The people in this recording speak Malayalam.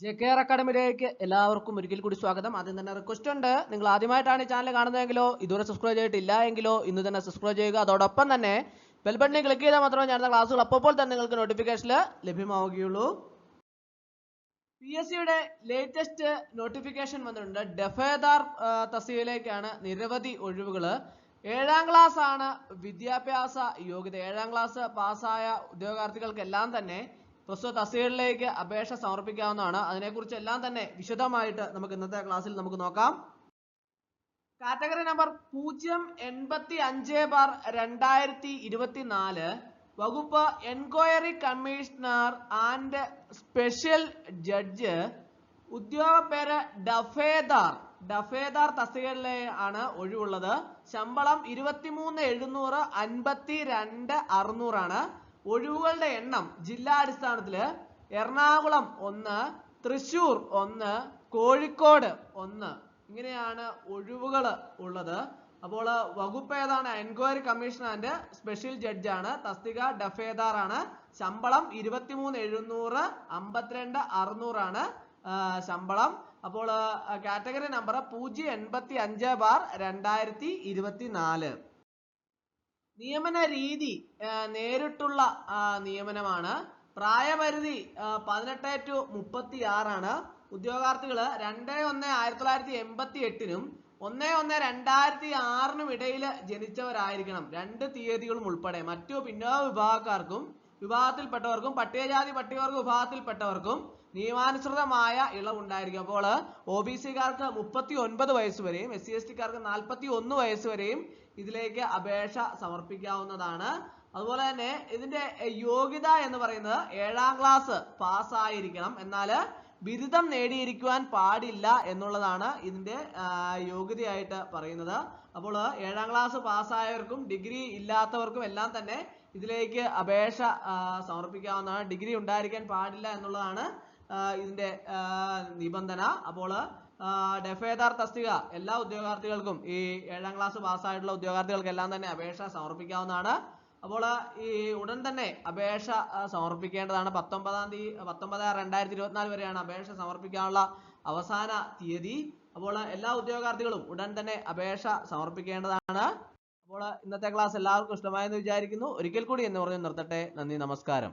ജെ കെ ആർ അക്കാഡമിയിലേക്ക് എല്ലാവർക്കും ഒരിക്കൽ കൂടി സ്വാഗതം. ആദ്യം തന്നെ റിക്വസ്റ്റ് ഉണ്ട്. നിങ്ങൾ ആദ്യമായിട്ടാണ് ഈ ചാനൽ കാണുന്നതെങ്കിലോ ഇതുവരെ സബ്സ്ക്രൈബ് ചെയ്തിട്ടില്ല എങ്കിലോ ഇന്ന് തന്നെ സബ്സ്ക്രൈബ് ചെയ്യുക. അതോടൊപ്പം തന്നെ ബെൽ ബട്ടണിൽ ക്ലിക്ക് ചെയ്താൽ മാത്രമേ ഞാൻ ക്ലാസ്സുകൾ അപ്പോൾ തന്നെ നിങ്ങൾക്ക് നോട്ടിഫിക്കേഷൻ ലഭ്യമാവുകയുള്ളൂ. പി എസ് സിയുടെ ലേറ്റസ്റ്റ് നോട്ടിഫിക്കേഷൻ വന്നിട്ടുണ്ട്. ഡെഫേദാർ തസ്തികയിലേക്കാണ് നിരവധി ഒഴിവുകൾ ഏഴാം ക്ലാസ് ആണ് വിദ്യാഭ്യാസ യോഗ്യത. ഏഴാം ക്ലാസ് പാസ്സായ ഉദ്യോഗാർത്ഥികൾക്കെല്ലാം തന്നെ പ്രസ്തുത തസ്തികകളിലേക്ക് അപേക്ഷ സമർപ്പിക്കാവുന്നതാണ്. അതിനെക്കുറിച്ച് എല്ലാം തന്നെ വിശദമായിട്ട് നമുക്ക് ഇന്നത്തെ ക്ലാസ്സിൽ നമുക്ക് നോക്കാം. കാറ്റഗറി നമ്പർ പൂജ്യം എൺപത്തി അഞ്ച് ബാർ രണ്ടായിരത്തി ഇരുപത്തിനാല് വകുപ്പ് enquiry commissioner and special judge. ഉദ്യോഗ പേര് ഡഫേദാർ. ഡഫേദാർ തസ്തികകളിലെ ആണ് ഒഴിവുള്ളത്. ശമ്പളം ഇരുപത്തിമൂന്ന് എഴുന്നൂറ് അൻപത്തി രണ്ട് അറുന്നൂറാണ്. ഒഴിവുകളുടെ എണ്ണം ജില്ലാ അടിസ്ഥാനത്തിൽ എറണാകുളം ഒന്ന് തൃശൂർ ഒന്ന് കോഴിക്കോട് ഒന്ന്. ഇങ്ങനെയാണ് ഒഴിവുകൾ ഉള്ളത്. അപ്പോൾ വകുപ്പ് ഏതാണ്? എൻക്വയറി കമ്മീഷൻ ആൻഡ് സ്പെഷ്യൽ ജഡ്ജാണ് തസ്തിക ഡഫേദാർ ആണ്. ശമ്പളം ഇരുപത്തിമൂന്ന് എഴുന്നൂറ് അമ്പത്തിരണ്ട് അറുന്നൂറാണ് ശമ്പളം. അപ്പോൾ കാറ്റഗറി നമ്പർ പൂജ്യം എൺപത്തി അഞ്ച് ബാർ രണ്ടായിരത്തി ഇരുപത്തി നാല് നിയമന രീതി നേരിട്ടുള്ള നിയമനമാണ്. പ്രായപരിധി പതിനെട്ട് ടു മുപ്പത്തി ആറാണ് ഉദ്യോഗാർത്ഥികൾ രണ്ട് ഒന്ന് ആയിരത്തി തൊള്ളായിരത്തി എൺപത്തി എട്ടിനും ഒന്ന് ഒന്ന് രണ്ടായിരത്തി ആറിനും ഇടയിൽ ജനിച്ചവരായിരിക്കണം രണ്ട് തീയതികളും ഉൾപ്പെടെ. മറ്റു പിന്നോക്ക വിഭാഗക്കാർക്കും വിഭാഗത്തിൽപ്പെട്ടവർക്കും പട്ടികജാതി പട്ടികവർഗ വിഭാഗത്തിൽപ്പെട്ടവർക്കും നിയമാനുസൃതമായ ഇളവുണ്ടായിരിക്കും. അപ്പോൾ ഒ ബി സിക്കാർക്ക് മുപ്പത്തി ഒൻപത് വയസ്സ് വരെയും എസ് സി എസ് ടിക്കാർക്ക് നാൽപ്പത്തി ഒന്ന് വയസ്സ് വരെയും ഇതിലേക്ക് അപേക്ഷ സമർപ്പിക്കാവുന്നതാണ്. അതുപോലെ തന്നെ ഇതിന്റെ യോഗ്യത എന്ന് പറയുന്നത് ഏഴാം ക്ലാസ് പാസ്സായിരിക്കണം എന്നാൽ ബിരുദം നേടിയിരിക്കുവാൻ പാടില്ല എന്നുള്ളതാണ് ഇതിന്റെ യോഗ്യതയായിട്ട് പറയുന്നത്. അപ്പോൾ ഏഴാം ക്ലാസ് പാസ്സായവർക്കും ഡിഗ്രി ഇല്ലാത്തവർക്കും എല്ലാം തന്നെ ഇതിലേക്ക് അപേക്ഷ സമർപ്പിക്കാവുന്നതാണ്. ഡിഗ്രി ഉണ്ടായിരിക്കാൻ പാടില്ല എന്നുള്ളതാണ് ഇതിന്റെ നിബന്ധന. അപ്പോൾ ഡെഫേദാർ തസ്തിക എല്ലാ ഉദ്യോഗാർത്ഥികൾക്കും ഈ ഏഴാം ക്ലാസ് പാസ്സായിട്ടുള്ള ഉദ്യോഗാർത്ഥികൾക്കെല്ലാം തന്നെ അപേക്ഷ സമർപ്പിക്കാവുന്നതാണ്. അപ്പോൾ ഈ ഉടൻ തന്നെ അപേക്ഷ സമർപ്പിക്കേണ്ടതാണ്. പത്തൊമ്പതാം തീയതി പത്തൊമ്പത് രണ്ടായിരത്തി ഇരുപത്തിനാല് വരെയാണ് അപേക്ഷ സമർപ്പിക്കാനുള്ള അവസാന തീയതി. അപ്പോൾ എല്ലാ ഉദ്യോഗാർത്ഥികളും ഉടൻ തന്നെ അപേക്ഷ സമർപ്പിക്കേണ്ടതാണ്. അപ്പോൾ ഇന്നത്തെ ക്ലാസ് എല്ലാവർക്കും ഇഷ്ടമായെന്ന് വിചാരിക്കുന്നു. ഒരിക്കൽ കൂടി എന്ന് പറഞ്ഞ് നിർത്തട്ടെ. നന്ദി നമസ്കാരം.